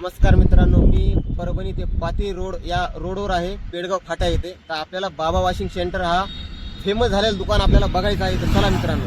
नमस्कार मित्रांनो मी परभणी ते पाती रोड या रोडवर आहे पेडगाव फाटा येथे. तर आपल्याला बाबा वॉशिंग सेंटर हा फेमस झालेलं दुकान आपल्याला बघायचं आहे. तर चला मित्रांनो.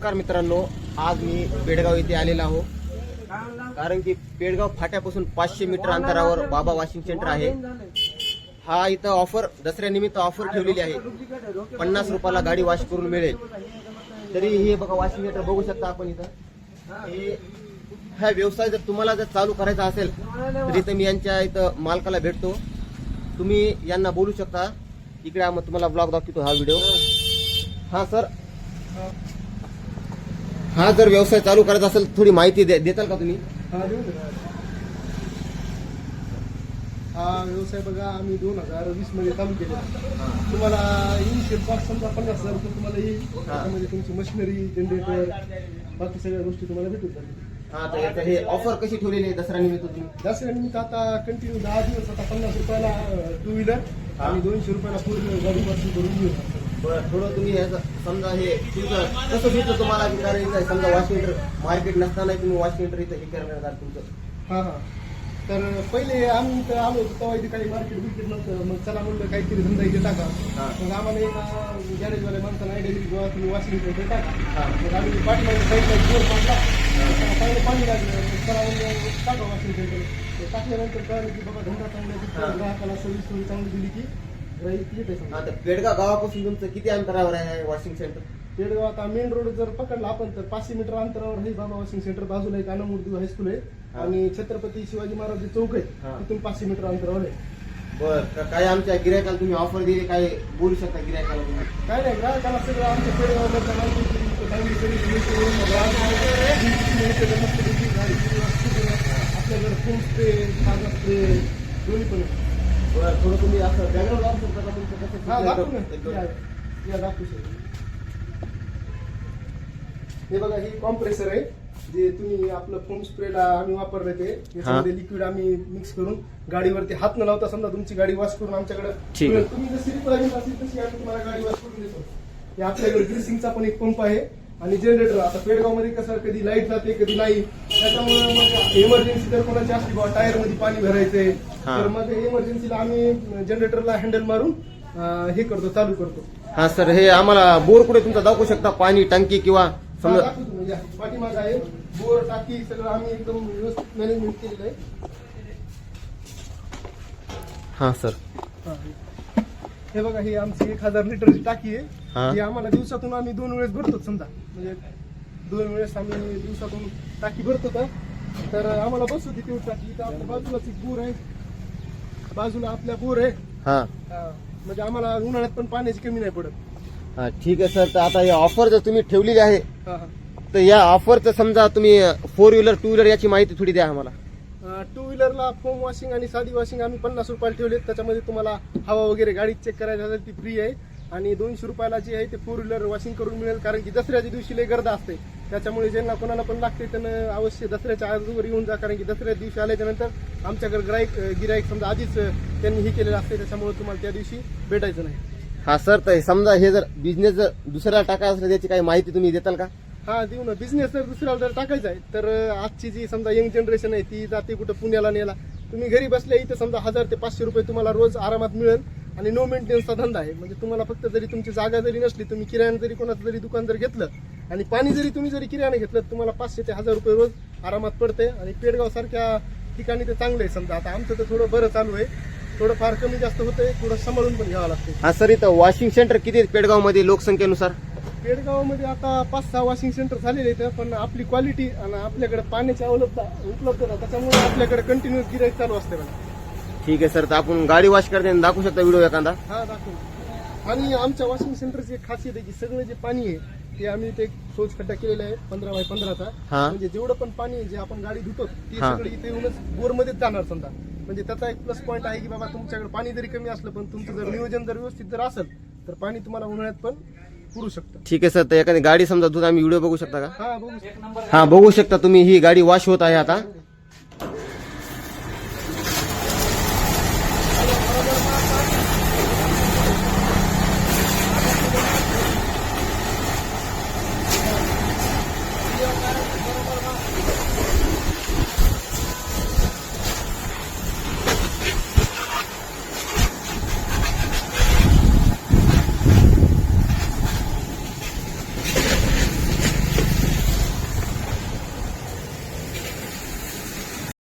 नमस्कार मित्रांनो आज मी पेडगाव येथे आलेला आहो. कारण की पेडगाव फाट्यापासून पाचशे मीटर अंतरावर बाबा वॉशिंग सेंटर आहे. हा इथं ऑफर दसऱ्यानिमित्त ऑफर ठेवलेली आहे. पन्नास रुपयाला गाडी वॉश करून मिळेल. तरी हे बघा वॉशिंग सेंटर बघू शकता आपण इथं. हे हा व्यवसाय जर तुम्हाला जर चालू करायचा असेल तर इथं मी यांच्या इथं मालकाला भेटतो. तुम्ही यांना बोलू शकता. इकडे मग तुम्हाला ब्लॉग दाखवतो हा व्हिडिओ हा सर हा जर व्यवसाय चालू करायचा असेल थोडी माहिती दे- देताल का तुम्ही? हा देऊ ना. हा व्यवसाय बघा आम्ही दोन हजार वीसमध्ये चालू केला. तुम्हाला इनिशियल कॉस्ट समजा पन्नास हजार रुपये तुम्हाला येईल. त्यामध्ये तुमची मशिनरी जनरेटर बाकी सगळ्या गोष्टी तुम्हाला भेटून जातील. हा तर याचं हे ऑफर कशी ठेवलेली आहे दसरा निमित्त तुम्ही? दसऱ्यानिमित्त आता कंटिन्यू दहा दिवस आता पन्नास रुपयाला टू व्हीलर आणि दोनशे रुपयाला फोर व्हीलर गाडी पासून करून घेऊ. थोडं तुम्ही समजा हे तुमचं कसं तुम्हाला की समजा वॉशिंग मार्केट नसताना तुम्ही वॉशिंग इथं हे करणार तुमचं? हा हा. तर पहिले आम्ही इथं आलो होतो तेव्हा इथे काही मार्केट बिर्केट नव्हतं. मग चला म्हणलं काहीतरी धंदा इथे टाका. हा. मग आम्हाला एका गॅरेजवाल्या माणसाला आयडिया दिली बाबा तुम्ही वॉशिंग इथे टाका. हा. मग आम्ही पाठीमागे साईडला पाडला त्याला चांगलं पाणी लागलं. मग चला म्हणलं टाका वॉशिंग सेंटर टाकल्यानंतर कळलं की बाबा धंदा चांगला आहे, हा. ग्राहकाला सर्विस थोडी चांगली दिली की तर पेडगाव गावापासून तुमचं किती अंतरावर आहे वॉशिंग सेंटर पेडगाव आता मेन रोड जर पकडला आपण तर पाचशे मीटर अंतरावर हे बाबा वॉशिंग सेंटर बाजूला एक आनंदमूर्ती हायस्कूल आहे. आणि छत्रपती शिवाजी महाराज चौक आहे. तिथून पाचशे मीटर अंतरावर आहे. बरं काय आमच्या गिरायकाला तुम्ही ऑफर दिली? काय बोलू शकता गिरायकाला तुम्ही? काय नाही ग्राहकाला सगळं आमच्या scooter आपल्याकडे फोन स्प्रे कागद स्प्रे दोन्ही पण थोडं तुम्ही असं बॅकग्राऊंड दाखवू शकता का तुमचं कसं हा दाखवू एक ना दोन- या, या दाखवू शकतो हे बघा हे कॉम्प्रेसर आहे जे तुम्ही आपलं फोम स्प्रेला आम्ही वापरले ते. याच्यामध्ये लिक्विड आम्ही मिक्स करून गाडीवरती हात न लावता समजा तुमची गाडी वॉश करून आमच्याकडे. तुम्ही जशी रिक्वायरमेंट असेल तशी आम्ही तुम्हाला गाडी वॉश करून देतो. हे आपल्याकडे ग्रीसिंगचा पण एक पंप आहे आणि जनरेटर आता पेडगावमध्ये कसं कधी लाइट जाते कधी नाही त्याच्यामुळे मग इमर्जन्सी जर कोणाची असली बाबा टायरमध्ये पाणी भरायचंय. हा. तर मग इमर्जन्सीला आम्ही जनरेटरला हँडल मारून अं, हे करतो चालू करतो. हा सर हे आम्हाला बोर कुठे तुमचा दाखवू शकता? पाणी टंकी किंवा हा, समजा दाखवतो ना, या. पाठीमागं आहे. बोर टाकी सगळं आम्ही एकदम व्यवस्थित मॅनेजमेंट केलेलं आहे. हा सर. हा, बघा ही आमची एक हजार लिटरची टाकी हा. आहे. ही. आम्हाला दिवसातून आम्ही दोन वेळेस भरतो समजा. म्हणजे दोन वेळेस आम्ही दिवसातून टाकी भरतो तर. तर आम्हाला बस होती तेवढी टाकी इथं आपल्या बाजूलाच एक बोर आहे. बाजूला आपल्या बोर आहे. हा. हा, म्हणजे आम्हाला उन्हाळ्यात पण पाण्याची कमी नाही पडत. हा ठीक आहे सर. तर आता या ऑफर जर तुम्ही ठेवलेली आहे हा हा. तर या ऑफरचं समजा तुम्ही फोर व्हीलर टू व्हीलर याची माहिती थोडी द्या आम्हाला. टू व्हीलरला फोम वॉशिंग आणि साधी वॉशिंग आम्ही पन्नास रुपयाला ठेवले. त्याच्यामध्ये तुम्हाला हवा वगैरे गाडी चेक करायची असेल ती फ्री आहे. आणि दोनशे रुपयाला जी आहे ते फोर व्हीलर वॉशिंग करून मिळेल. कारण की दसऱ्याच्या दिवशी लय गर्दा असते. त्याच्यामुळे ज्यांना कोणाला पण लागते त्यांना अवश्य दसऱ्याच्या आजवर येऊन जा कारण की दसऱ्या दिवशी आल्याच्यानंतर आमच्याकडे ग्राहक गिराईक समजा आधीच त्यांनी हे केलेलं असते त्याच्यामुळे तुम्हाला त्या दिवशी भेटायचं नाही. हा सर तर समजा हे जर बिझनेस जर दुसऱ्याला टाकायचं असेल त्याची काही माहिती तुम्ही देताल का? हा देऊ ना. बिझनेस जर दुसऱ्याला जर टाकायचा आहे तर आजची जी समजा यंग जनरेशन आहे ती जाते कुठं पुण्याला नेला. तुम्ही घरी बसल्या इथं समजा हजार ते पाचशे रुपये तुम्हाला रोज आरामात मिळेल आणि नो मेंटेनन्सचा धंदा आहे. म्हणजे तुम्हाला फक्त जरी तुमची जागा जरी नसली तुम्ही किरायाने जरी कोणाचं जरी दुकान जर घेतलं आणि पाणी जरी तुम्ही जरी किरायाने घेतलं तर तुम्हाला पाचशे ते हजार रुपये रोज आरामात पडते आणि पेडगाव सारख्या ठिकाणी ते चांगलं आहे. समजा आता आमचं तर थोडं बरं चालू आहे. थोडं फार कमी जास्त होतंय. थोडं सांभाळून पण घ्यावं लागते हा सर इथं वॉशिंग सेंटर किती आहेत पेडगावमध्ये लोकसंख्येनुसार? पेडगावमध्ये आता पाच सहा वॉशिंग सेंटर झालेले आहेत पण आपली क्वालिटी आणि आपल्याकडे पाण्याची उपलब्धता उपलब्धता त्याच्यामुळे आपल्याकडे कंटिन्युअस गिराईक चालू असते ठीक आहे सर. तर आपण गाडी वॉश करते दाखवू शकता व्हिडिओ एखादा? हा दाखवून आणि आमच्या वॉशिंग सेंटरची एक खासियत आहे की सगळं जे पाणी आहे ते आम्ही ते शोज खड्डा केलेला आहे पंधरा बाय पंधराचा हा. म्हणजे जेवढं पण पाणी आहे, जे आपण गाडी धुतो ते हा. सगळं इथे येऊनच बोर मध्येच जाणार समजा. म्हणजे त्याचा एक प्लस पॉईंट आहे की बाबा तुमच्याकडे पाणी जरी कमी असलं पण तुमचं जर नियोजन जर व्यवस्थित जर असेल तर पाणी तुम्हाला उन्हाळ्यात पण पुरू शकतं. ठीक आहे सर. तर एखादी गाडी समजा दूध आम्ही व्हिडिओ बघू शकता का? हा बघू शकता. हा बघू शकता तुम्ही. ही गाडी वॉश होत आहे आता.